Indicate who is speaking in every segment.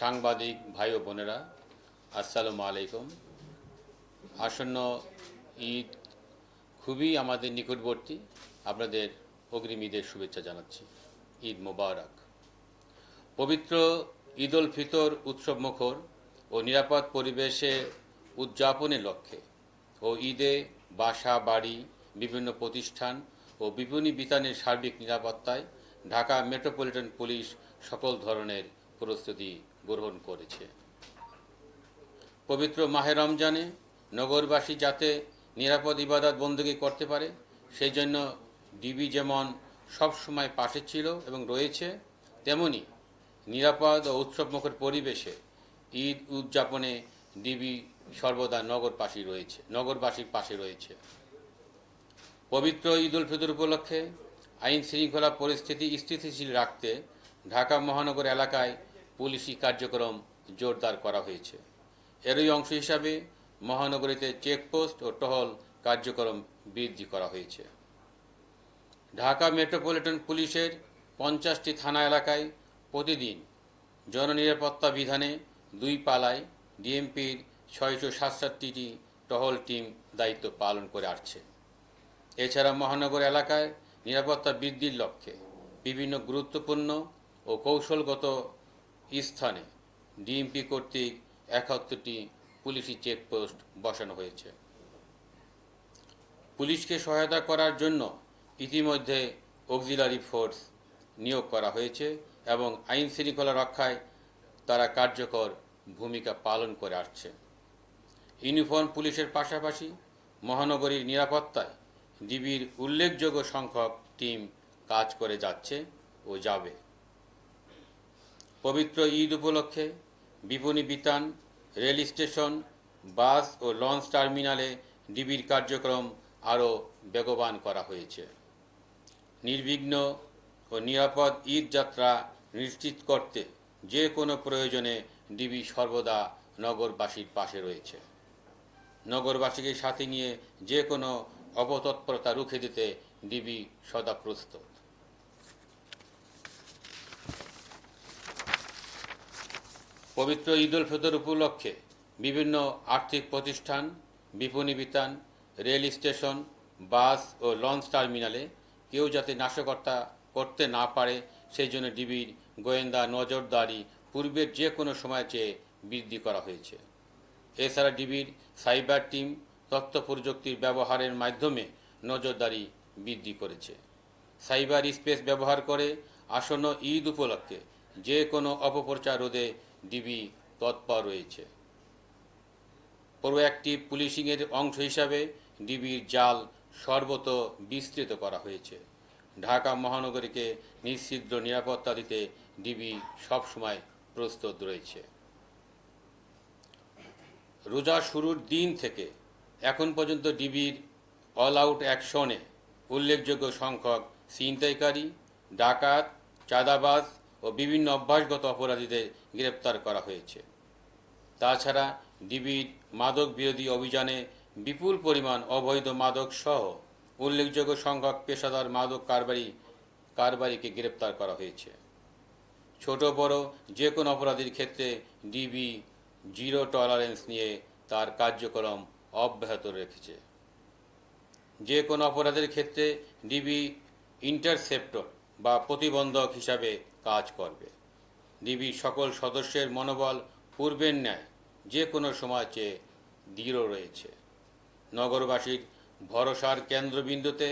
Speaker 1: সাংবাদিক ভাই ও বোনেরা, আসসালামু আলাইকুম। আসন্ন ঈদ খুবই আমাদের নিকটবর্তী। আপনাদের অগ্রিম ঈদের শুভেচ্ছা জানাচ্ছি। ঈদ মোবারক। পবিত্র ঈদ উল ফিতর উৎসব মুখর ও নিরাপদ পরিবেশে উদযাপনের লক্ষ্যে ও ঈদে বাসা, বাড়ি, বিভিন্ন প্রতিষ্ঠান ও বিপণী বিতানের সার্বিক নিরাপত্তায় ঢাকা মেট্রোপলিটন পুলিশ সকল ধরনের প্রস্তুতি গ্রহণ করেছে। পবিত্র মাহে রমজানে নগরবাসী যাতে নিরাপদ ইবাদত বন্দী করতে পারে, সেই জন্য ডিবি যেমন সবসময় পাশে ছিল এবং রয়েছে, তেমনি নিরাপদ ও উৎসবমুখর পরিবেশে ঈদ উদযাপনে ডিবি সর্বদা নগরবাসী রয়েছে, নগরবাসীর পাশে রয়েছে। পবিত্র ঈদ উল ফিতর উপলক্ষে আইন শৃঙ্খলা পরিস্থিতি স্থিতিশীল রাখতে ঢাকা মহানগর এলাকায় পুলিশি কার্যক্রম জোরদার করা হয়েছে। এরই অংশ হিসাবে মহানগরীতে চেকপোস্ট ও টহল কার্যক্রম বৃদ্ধি করা হয়েছে। ঢাকা মেট্রোপলিটন পুলিশের পঞ্চাশটি থানা এলাকায় প্রতিদিন জননিরাপত্তা বিধানে দুই পালায় ডিএমপির ছয়শো সাতষট্টিটি টহল টিম দায়িত্ব পালন করে আসছে। এছাড়া মহানগর এলাকায় নিরাপত্তা বৃদ্ধির লক্ষ্যে বিভিন্ন গুরুত্বপূর্ণ ও কৌশলগত স্থানে ডিএমপি কর্তৃক একাত্তরটি পুলিশি চেকপোস্ট বসানো হয়েছে। পুলিশকে সহায়তা করার জন্য ইতিমধ্যে অক্সিলারি ফোর্স নিয়োগ করা হয়েছে এবং আইন শৃঙ্খলা রক্ষায় তারা কার্যকর ভূমিকা পালন করে আসছে। ইউনিফর্ম পুলিশের পাশাপাশি মহানগরীর নিরাপত্তায় ডিবির উল্লেখযোগ্য সংখ্যক টিম কাজ করে যাচ্ছে ও যাবে। পবিত্র ঈদ উপলক্ষে বিপণী বিতান, রেল স্টেশন, বাস ও লঞ্চ টার্মিনালে ডিবির কার্যক্রম আরও বেগবান করা হয়েছে। নির্বিঘ্ন ও নিরাপদ ঈদ যাত্রা নিশ্চিত করতে যে কোনো প্রয়োজনে ডিবি সর্বদা নগরবাসীর পাশে রয়েছে। নগরবাসীকে সাথে নিয়ে যে কোনো অপতৎপরতা রুখে দিতে ডিবি সদা প্রস্তুত। পবিত্র ঈদ উল ফিতর উপলক্ষে বিভিন্ন আর্থিক প্রতিষ্ঠান, বিপণী বিতান, রেল স্টেশন, বাস ও লঞ্চ টার্মিনালে কেউ যাতে নাশকতা করতে না পারে, সেই জন্য ডিবির গোয়েন্দা নজরদারি পূর্বের যে কোনো সময় চেয়ে বৃদ্ধি করা হয়েছে। এছাড়া ডিবির সাইবার টিম তথ্য প্রযুক্তির ব্যবহারের মাধ্যমে নজরদারি বৃদ্ধি করেছে। সাইবার স্পেস ব্যবহার করে আসন্ন ঈদ উপলক্ষে যে কোনো অপপ্রচার রোধে ডিবি তৎপর রয়েছে। প্রোঅ্যাক্টিভ পুলিশিংয়ের অংশ হিসাবে ডিবির জাল সর্বত বিস্তৃত করা হয়েছে। ঢাকা মহানগরীকে নিশ্চিদ্র নিরাপত্তা দিতে ডিবি সবসময় প্রস্তুত রয়েছে। রোজা শুরুর দিন থেকে এখন পর্যন্ত ডিবির অল আউট অ্যাকশনে উল্লেখযোগ্য সংখ্যক ছিনতাইকারী, ডাকাত, চাঁদাবাজ ও বিভিন্ন অভ্যাসগত অপরাধীদের গ্রেপ্তার করা হয়েছে। তাছাড়া ডিবির মাদক বিরোধী অভিযানে বিপুল পরিমাণ অবৈধ মাদক সহ উল্লেখযোগ্য সংখ্যক পেশাদার মাদক কারবারি, কারবারিকে গ্রেপ্তার করা হয়েছে। ছোট বড় যে কোনো অপরাধীর ক্ষেত্রে ডিবি জিরো টলারেন্স নিয়ে তার কার্যক্রম অব্যাহত রেখেছে। যে কোনো অপরাধের ক্ষেত্রে ডিবি ইন্টারসেপ্টর বা প্রতিবন্ধক হিসাবে কাজ করবে। ডিবি সকল সদস্যের মনোবল পূর্বের ন্যায়, যে কোনো সময় চেয়ে দৃঢ় রয়েছে। নগরবাসীর ভরসার কেন্দ্রবিন্দুতে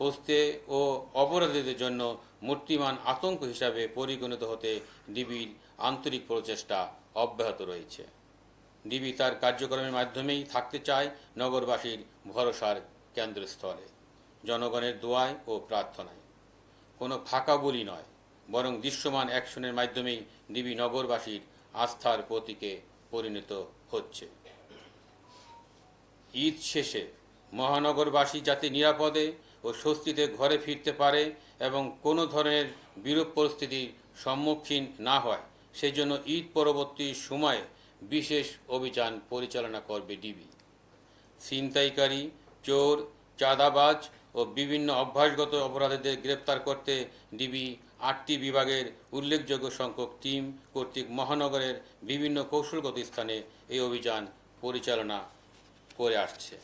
Speaker 1: পৌঁছতে ও অপরাধীদের জন্য মূর্তিমান আতঙ্ক হিসাবে পরিগণিত হতে ডিবির আন্তরিক প্রচেষ্টা অব্যাহত রয়েছে। ডিবি তার কার্যক্রমের মাধ্যমেই থাকতে চায় নগরবাসীর ভরসার কেন্দ্রস্থলে, জনগণের দোয়ায় ও প্রার্থনায়। কোনো ফাঁকা বলি নয়। বরং দৃশ্যমান অ্যাকশনের মাধ্যমেই ডিবি নগরবাসীর আস্থার প্রতীকে পরিণত হচ্ছে। ঈদ শেষে মহানগরবাসী যাতে নিরাপদে ও স্বস্তিতে ঘরে ফিরতে পারে এবং কোনো ধরনের বিরূপ পরিস্থিতির সম্মুখীন না হয় সেই জন্য ঈদ পরবর্তী সময়ে বিশেষ অভিযান পরিচালনা করবে ডিবি। ছিনতাইকারী, চোর, চাঁদাবাজ ও বিভিন্ন অভ্যাসগত অপরাধীদের গ্রেপ্তার করতে ডিবি আটটি বিভাগের উল্লেখযোগ্য সংখ্যক টিম কর্তৃক মহানগরের বিভিন্ন কৌশলগত স্থানে এই অভিযান পরিচালনা করে আসছে।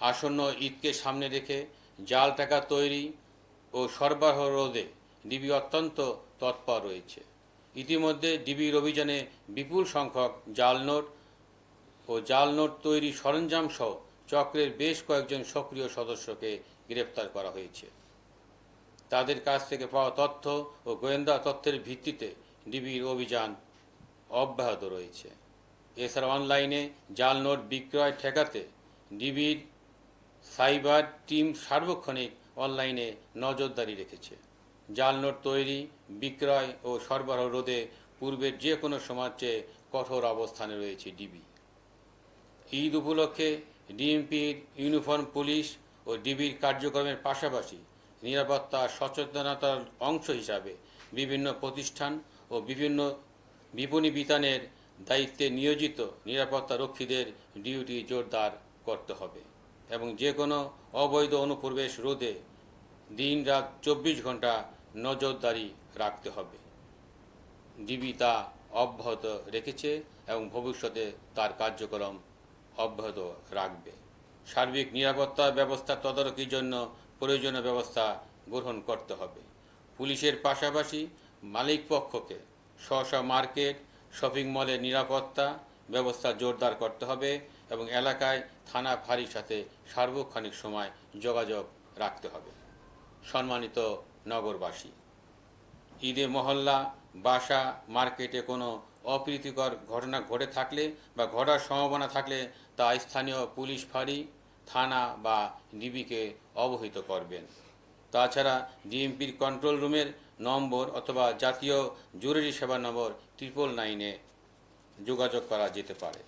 Speaker 1: আসন্ন ঈদকে সামনে রেখে জাল টাকা তৈরি ও সরবরাহ রোধে ডিবি অত্যন্ত তৎপর রয়েছে। ইতিমধ্যে ডিবির অভিযানে বিপুল সংখ্যক জাল নোট ও জাল নোট তৈরি সরঞ্জাম সহ চক্রের বেশ কয়েকজন সক্রিয় সদস্যকে গ্রেপ্তার করা হয়েছে। তাদের কাছ থেকে পাওয়া তথ্য ও গোয়েন্দা তথ্যের ভিত্তিতে ডিবির অভিযান অব্যাহত রয়েছে। এছাড়া অনলাইনে জাল নোট বিক্রয় ঠেকাতে ডিবির সাইবার টিম সার্বক্ষণিক অনলাইনে নজরদারি রেখেছে। জাল নোট তৈরি, বিক্রয় ও সরবরাহ রোধে পূর্বের যে কোনো সময়ের চেয়ে কঠোর অবস্থানে রয়েছে ডিবি। ঈদ উপলক্ষে ডিএমপির ইউনিফর্ম পুলিশ ও ডিবির কার্যক্রমের পাশাপাশি নিরাপত্তা, সচেতনতার অংশ হিসাবে বিভিন্ন প্রতিষ্ঠান ও বিভিন্ন বিপণী বিতানের দায়িত্বে নিয়োজিত নিরাপত্তা রক্ষীদের ডিউটি জোরদার করতে হবে এবং যে কোনো অবৈধ অনুপ্রবেশ রোধে দিন রাত চব্বিশ ঘণ্টা নজরদারি রাখতে হবে। ডিবি তা অব্যাহত রেখেছে এবং ভবিষ্যতে তার কার্যক্রম অব্যাহত রাখবে। সার্বিক নিরাপত্তা ব্যবস্থা তদারকির জন্য প্রয়োজনীয় ব্যবস্থা গ্রহণ করতে হবে। পুলিশের পাশাপাশি মালিক পক্ষকে স্ব মার্কেট, শপিং মলের নিরাপত্তা ব্যবস্থা জোরদার করতে হবে এবং এলাকায় থানা ফাঁড়ির সাথে সার্বক্ষণিক সময় যোগাযোগ রাখতে হবে। সম্মানিত নগরবাসী, ঈদে মহল্লা, বাসা, মার্কেটে কোনো অপ্রীতিকর ঘটনা ঘটে থাকলে বা ঘটার সম্ভাবনা থাকলে তা স্থানীয় পুলিশ ফাঁড়ি, থানা বা ডিবিকে অবহিত করবেন। তাছাড়া ডিএমপির কন্ট্রোল রুমের নম্বর অথবা জাতীয় জরুরি সেবা নম্বর ট্রিপল নাইনে যোগাযোগ করা যেতে পারে।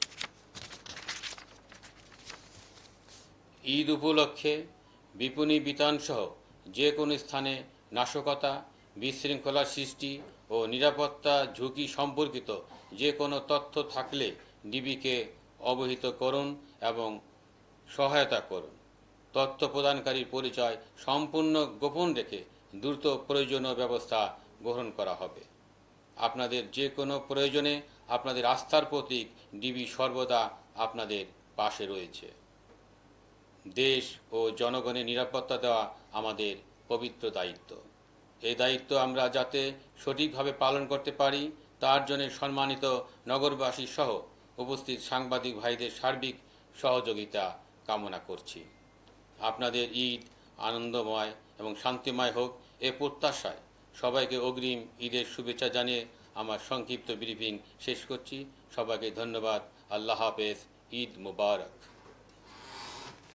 Speaker 1: ঈদ উপলক্ষে বিপণী বিতানসহ যে কোনো স্থানে নাশকতা, বিশৃঙ্খলা সৃষ্টি ও নিরাপত্তা ঝুঁকি সম্পর্কিত যে কোনো তথ্য থাকলে ডিবিকে অবহিত করুন এবং সহায়তা করুন। তথ্য প্রদানকারীর পরিচয় সম্পূর্ণ গোপন রেখে দ্রুত প্রয়োজনীয় ব্যবস্থা গ্রহণ করা হবে। আপনাদের যে কোনো প্রয়োজনে আপনাদের আস্থার প্রতীক ডিবি সর্বদা আপনাদের পাশে রয়েছে। দেশ ও জনগণের নিরাপত্তা দেওয়া আমাদের পবিত্র দায়িত্ব। এই দায়িত্ব আমরা যাতে সঠিকভাবে পালন করতে পারি, তার জন্য সম্মানিত নগরবাসী সহ উপস্থিত সাংবাদিক ভাইদের সার্বিক সহযোগিতা কামনা করছি। আপনাদের ঈদ আনন্দময় এবং শান্তিময় হোক, এ প্রত্যাশায় সবাইকে অগ্রিম ঈদের শুভেচ্ছা জানিয়ে আমার সংক্ষিপ্ত ব্রিফিং শেষ করছি। সবাইকে ধন্যবাদ। আল্লাহ হাফেজ। ঈদ মুবারক।